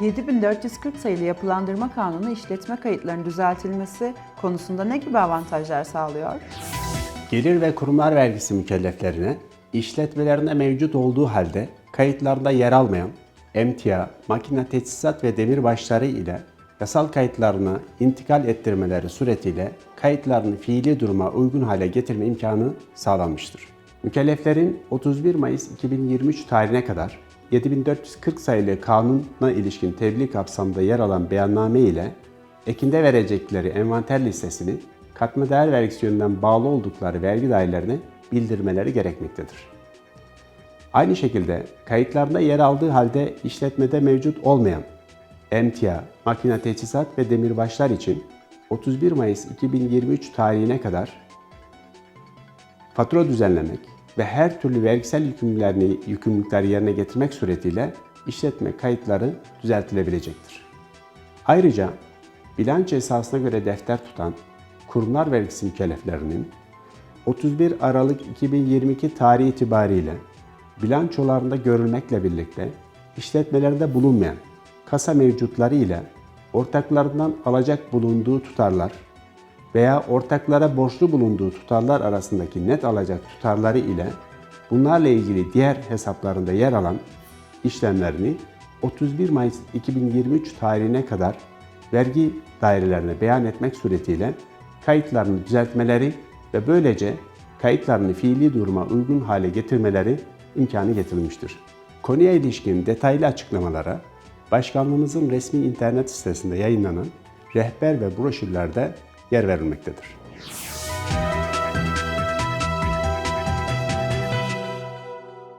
7440 sayılı Yapılandırma Kanunu işletme kayıtlarının düzeltilmesi konusunda ne gibi avantajlar sağlıyor? Gelir ve kurumlar vergisi mükelleflerine işletmelerinde mevcut olduğu halde kayıtlarda yer almayan emtia, makine teçhizat ve demirbaşları ile yasal kayıtlarını intikal ettirmeleri suretiyle kayıtlarını fiili duruma uygun hale getirme imkanı sağlanmıştır. Mükelleflerin 31 Mayıs 2023 tarihine kadar 7440 sayılı kanuna ilişkin tebliğ kapsamında yer alan beyanname ile ekinde verecekleri envanter listesini katma değer vergisi yönünden bağlı oldukları vergi dairelerine bildirmeleri gerekmektedir. Aynı şekilde kayıtlarında yer aldığı halde işletmede mevcut olmayan emtia, makine teçhizat ve demirbaşlar için 31 Mayıs 2023 tarihine kadar fatura düzenlemek ve her türlü vergisel yükümlülüklerini, yükümlülükleri yerine getirmek suretiyle işletme kayıtları düzeltilebilecektir. Ayrıca bilanço esasına göre defter tutan kurumlar vergisi mükelleflerinin 31 Aralık 2022 tarihi itibariyle bilançolarında görülmekle birlikte işletmelerinde bulunmayan kasa mevcutları ile ortaklarından alacak bulunduğu tutarlar veya ortaklara borçlu bulunduğu tutarlar arasındaki net alacak tutarları ile bunlarla ilgili diğer hesaplarında yer alan işlemlerini 31 Mayıs 2023 tarihine kadar vergi dairelerine beyan etmek suretiyle kayıtlarını düzeltmeleri ve böylece kayıtlarını fiili duruma uygun hale getirmeleri imkanı getirilmiştir. Konuya ilişkin detaylı açıklamalara Başkanlığımızın resmi internet sitesinde yayınlanan rehber ve broşürlerde yer verilmektedir.